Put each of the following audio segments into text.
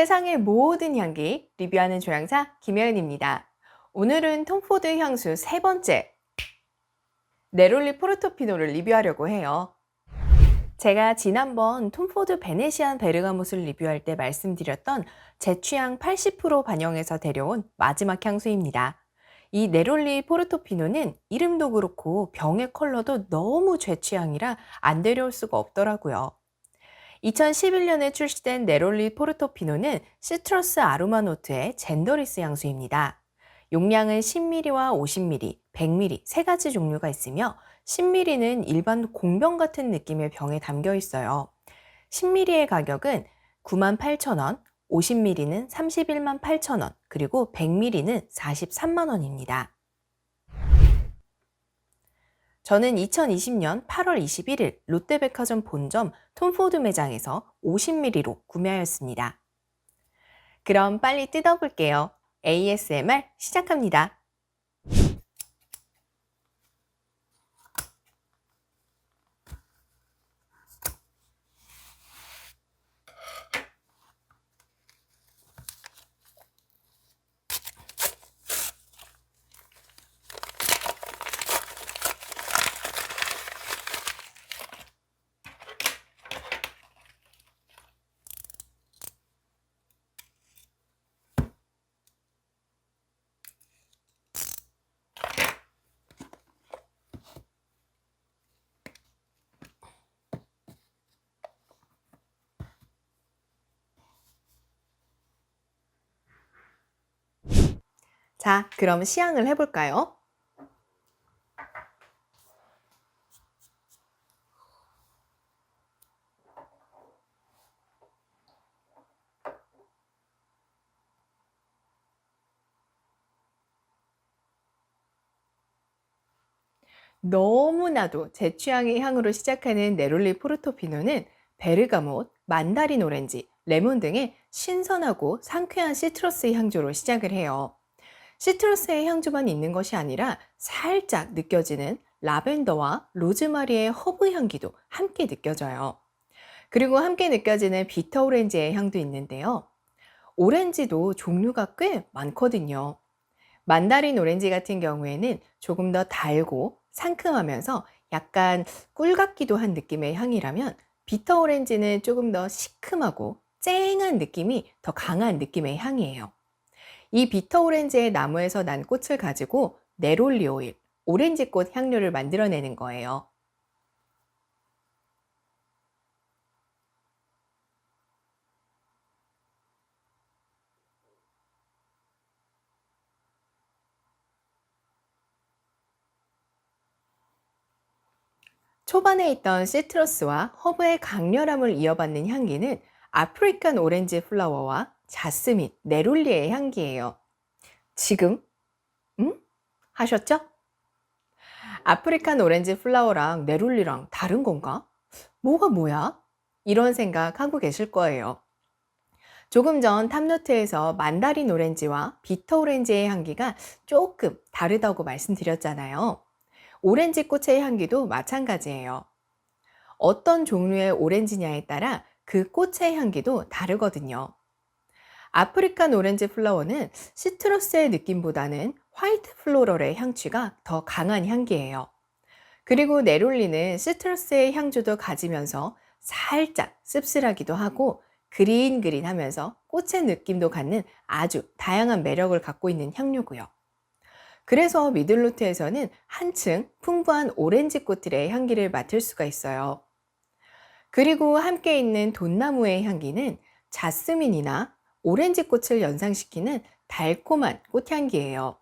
세상의 모든 향기 리뷰하는 조향사 김혜은입니다. 오늘은 톰포드 향수 세 번째 네롤리 포르토피노를 리뷰하려고 해요. 제가 지난번 톰포드 베네시안 베르가못을 리뷰할 때 말씀드렸던 제 취향 80% 반영해서 데려온 마지막 향수입니다. 이 네롤리 포르토피노는 이름도 그렇고 병의 컬러도 너무 제 취향이라 안 데려올 수가 없더라고요. 2011년에 출시된 네롤리 포르토피노는 시트러스 아로마 노트의 젠더리스 향수입니다. 용량은 10ml와 50ml, 100ml 세 가지 종류가 있으며 10ml는 일반 공병 같은 느낌의 병에 담겨 있어요. 10ml의 가격은 98,000원, 50ml는 31만 8천원, 그리고 100ml는 43만 원입니다. 저는 2020년 8월 21일 롯데백화점 본점 톰포드 매장에서 50ml로 구매하였습니다. 그럼 빨리 뜯어볼게요. ASMR 시작합니다. 자, 그럼 시향을 해볼까요? 너무나도 제 취향의 향으로 시작하는 네롤리 포르토피노는 베르가못, 만다린 오렌지, 레몬 등의 신선하고 상쾌한 시트러스의 향조로 시작을 해요. 시트러스의 향주만 있는 것이 아니라 살짝 느껴지는 라벤더와 로즈마리의 허브 향기도 함께 느껴져요. 그리고 함께 느껴지는 비터 오렌지의 향도 있는데요. 오렌지도 종류가 꽤 많거든요. 만다린 오렌지 같은 경우에는 조금 더 달고 상큼하면서 약간 꿀 같기도 한 느낌의 향이라면 비터 오렌지는 조금 더 시큼하고 쨍한 느낌이 더 강한 느낌의 향이에요. 이 비터 오렌지의 나무에서 난 꽃을 가지고 네롤리 오일, 오렌지꽃 향료를 만들어내는 거예요. 초반에 있던 시트러스와 허브의 강렬함을 이어받는 향기는 아프리칸 오렌지 플라워와 자스민, 네롤리의 향기예요. 지금? 응? 하셨죠? 아프리칸 오렌지 플라워랑 네롤리랑 다른 건가? 뭐가 뭐야? 이런 생각 하고 계실 거예요. 조금 전 탑노트에서 만다린 오렌지와 비터 오렌지의 향기가 조금 다르다고 말씀드렸잖아요. 오렌지 꽃의 향기도 마찬가지예요. 어떤 종류의 오렌지냐에 따라 그 꽃의 향기도 다르거든요. 아프리칸 오렌지 플라워는 시트러스의 느낌보다는 화이트 플로럴의 향취가 더 강한 향기예요. 그리고 네롤리는 시트러스의 향주도 가지면서 살짝 씁쓸하기도 하고 그린그린 하면서 꽃의 느낌도 갖는 아주 다양한 매력을 갖고 있는 향료고요. 그래서 미들로트에서는 한층 풍부한 오렌지 꽃들의 향기를 맡을 수가 있어요. 그리고 함께 있는 돈나무의 향기는 자스민이나 오렌지 꽃을 연상시키는 달콤한 꽃향기예요.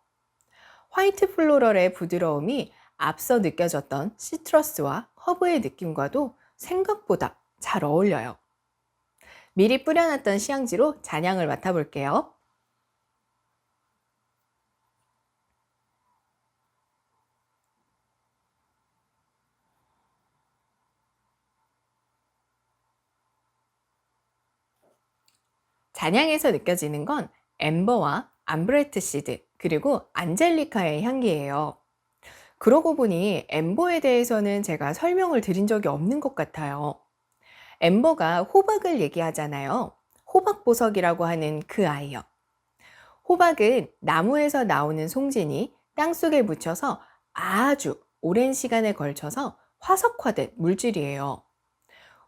화이트 플로럴의 부드러움이 앞서 느껴졌던 시트러스와 허브의 느낌과도 생각보다 잘 어울려요. 미리 뿌려놨던 시향지로 잔향을 맡아볼게요. 잔향에서 느껴지는 건 엠버와 암브레트 시드 그리고 안젤리카의 향기예요. 그러고 보니 엠버에 대해서는 제가 설명을 드린 적이 없는 것 같아요. 엠버가 호박을 얘기하잖아요. 호박 보석이라고 하는 그 아이요. 호박은 나무에서 나오는 송진이 땅속에 묻혀서 아주 오랜 시간에 걸쳐서 화석화된 물질이에요.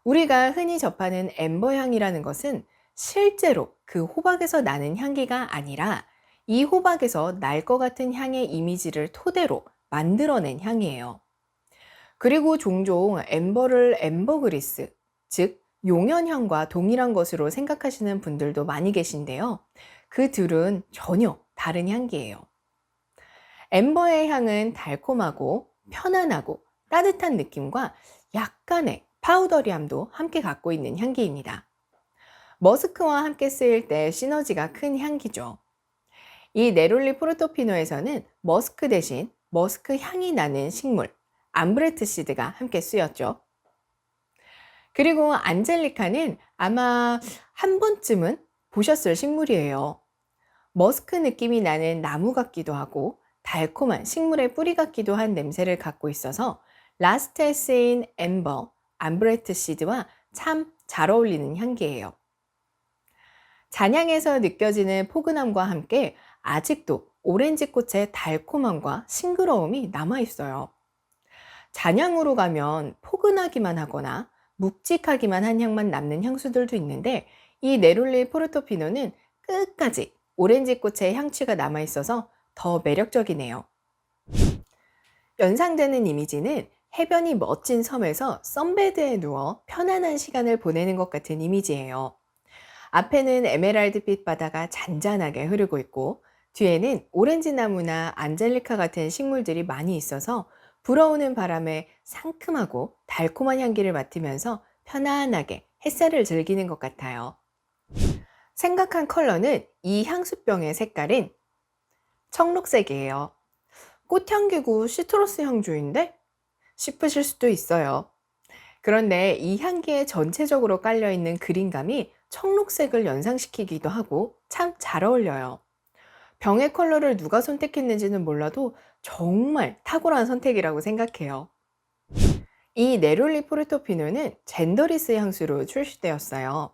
우리가 흔히 접하는 엠버 향이라는 것은 실제로 그 호박에서 나는 향기가 아니라 이 호박에서 날 것 같은 향의 이미지를 토대로 만들어낸 향이에요. 그리고 종종 엠버를 엠버그리스, 즉 용연향과 동일한 것으로 생각하시는 분들도 많이 계신데요. 그 둘은 전혀 다른 향기예요. 엠버의 향은 달콤하고 편안하고 따뜻한 느낌과 약간의 파우더리함도 함께 갖고 있는 향기입니다. 머스크와 함께 쓰일 때 시너지가 큰 향기죠. 이 네롤리 포르토피노에서는 머스크 대신 머스크 향이 나는 식물, 암브레트 시드가 함께 쓰였죠. 그리고 안젤리카는 아마 한 번쯤은 보셨을 식물이에요. 머스크 느낌이 나는 나무 같기도 하고 달콤한 식물의 뿌리 같기도 한 냄새를 갖고 있어서 라스트에 쓰인 엠버, 암브레트 시드와 참 잘 어울리는 향기예요. 잔향에서 느껴지는 포근함과 함께 아직도 오렌지 꽃의 달콤함과 싱그러움이 남아 있어요. 잔향으로 가면 포근하기만 하거나 묵직하기만 한 향만 남는 향수들도 있는데 이 네롤리 포르토피노는 끝까지 오렌지 꽃의 향취가 남아 있어서 더 매력적이네요. 연상되는 이미지는 해변이 멋진 섬에서 썬베드에 누워 편안한 시간을 보내는 것 같은 이미지예요. 앞에는 에메랄드빛 바다가 잔잔하게 흐르고 있고 뒤에는 오렌지 나무나 안젤리카 같은 식물들이 많이 있어서 불어오는 바람에 상큼하고 달콤한 향기를 맡으면서 편안하게 햇살을 즐기는 것 같아요. 생각한 컬러는 이 향수병의 색깔은 청록색이에요. 꽃향기고 시트러스 향주인데? 싶으실 수도 있어요. 그런데 이 향기에 전체적으로 깔려있는 그린감이 청록색을 연상시키기도 하고 참 잘 어울려요. 병의 컬러를 누가 선택했는지는 몰라도 정말 탁월한 선택이라고 생각해요. 이 네롤리 포르토피노는 젠더리스 향수로 출시되었어요.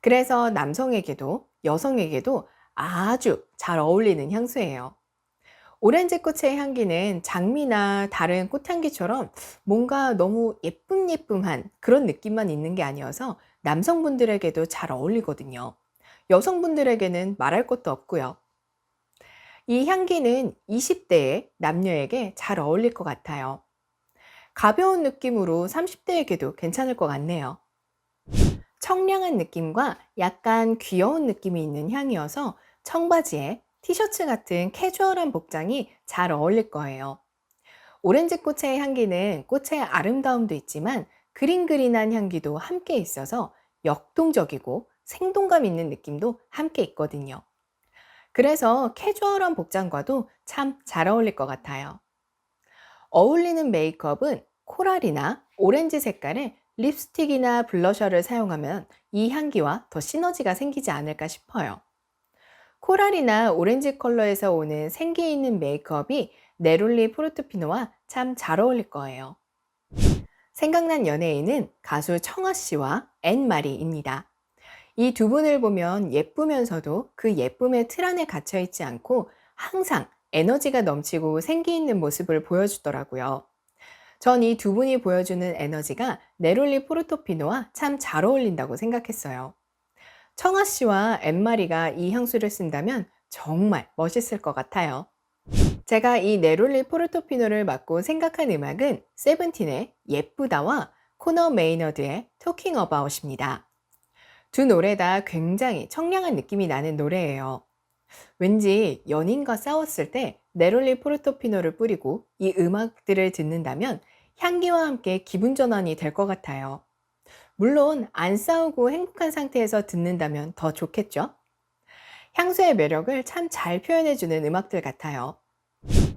그래서 남성에게도 여성에게도 아주 잘 어울리는 향수예요. 오렌지 꽃의 향기는 장미나 다른 꽃향기처럼 뭔가 너무 예쁨 예쁨한 그런 느낌만 있는 게 아니어서 남성분들에게도 잘 어울리거든요. 여성분들에게는 말할 것도 없고요. 이 향기는 20대의 남녀에게 잘 어울릴 것 같아요. 가벼운 느낌으로 30대에게도 괜찮을 것 같네요. 청량한 느낌과 약간 귀여운 느낌이 있는 향이어서 청바지에 티셔츠 같은 캐주얼한 복장이 잘 어울릴 거예요. 오렌지 꽃의 향기는 꽃의 아름다움도 있지만 그린그린한 향기도 함께 있어서 역동적이고 생동감 있는 느낌도 함께 있거든요. 그래서 캐주얼한 복장과도 참 잘 어울릴 것 같아요. 어울리는 메이크업은 코랄이나 오렌지 색깔의 립스틱이나 블러셔를 사용하면 이 향기와 더 시너지가 생기지 않을까 싶어요. 코랄이나 오렌지 컬러에서 오는 생기 있는 메이크업이 네롤리 포르투피노와 참 잘 어울릴 거예요. 생각난 연예인은 가수 청아 씨와 앤 마리입니다. 이 두 분을 보면 예쁘면서도 그 예쁨의 틀 안에 갇혀 있지 않고 항상 에너지가 넘치고 생기 있는 모습을 보여주더라고요. 전 이 두 분이 보여주는 에너지가 네롤리 포르토피노와 참 잘 어울린다고 생각했어요. 청아 씨와 엠마리가 이 향수를 쓴다면 정말 멋있을 것 같아요. 제가 이 네롤리 포르토피노를 맡고 생각한 음악은 세븐틴의 예쁘다와 코너 메이너드의 토킹 어바웃입니다. 두 노래 다 굉장히 청량한 느낌이 나는 노래예요. 왠지 연인과 싸웠을 때 네롤리 포르토피노를 뿌리고 이 음악들을 듣는다면 향기와 함께 기분 전환이 될 것 같아요. 물론 안 싸우고 행복한 상태에서 듣는다면 더 좋겠죠? 향수의 매력을 참 잘 표현해주는 음악들 같아요.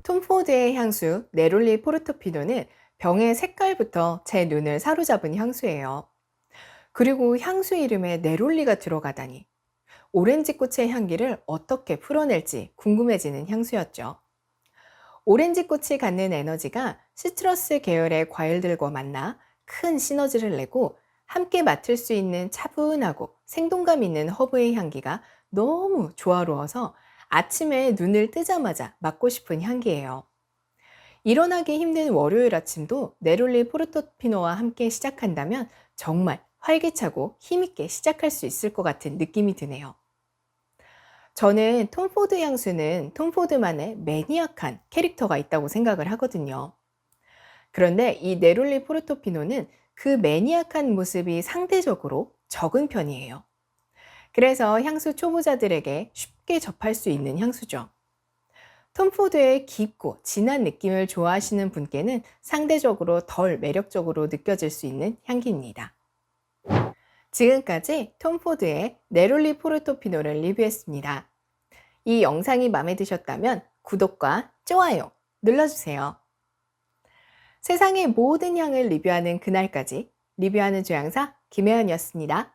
톰 포드의 향수 네롤리 포르토피노는 병의 색깔부터 제 눈을 사로잡은 향수예요. 그리고 향수 이름에 네롤리가 들어가다니 오렌지 꽃의 향기를 어떻게 풀어낼지 궁금해지는 향수였죠. 오렌지 꽃이 갖는 에너지가 시트러스 계열의 과일들과 만나 큰 시너지를 내고 함께 맡을 수 있는 차분하고 생동감 있는 허브의 향기가 너무 조화로워서 아침에 눈을 뜨자마자 맡고 싶은 향기예요. 일어나기 힘든 월요일 아침도 네롤리 포르토피노와 함께 시작한다면 정말 활기차고 힘있게 시작할 수 있을 것 같은 느낌이 드네요. 저는 톰 포드 향수는 톰 포드만의 매니악한 캐릭터가 있다고 생각을 하거든요. 그런데 이 네롤리 포르토피노는 그 매니악한 모습이 상대적으로 적은 편이에요. 그래서 향수 초보자들에게 쉽게 접할 수 있는 향수죠. 톰포드의 깊고 진한 느낌을 좋아하시는 분께는 상대적으로 덜 매력적으로 느껴질 수 있는 향기입니다. 지금까지 톰포드의 네롤리 포르토피노를 리뷰했습니다. 이 영상이 마음에 드셨다면 구독과 좋아요 눌러주세요. 세상의 모든 향을 리뷰하는 그날까지 리뷰하는 조향사 김혜연이었습니다.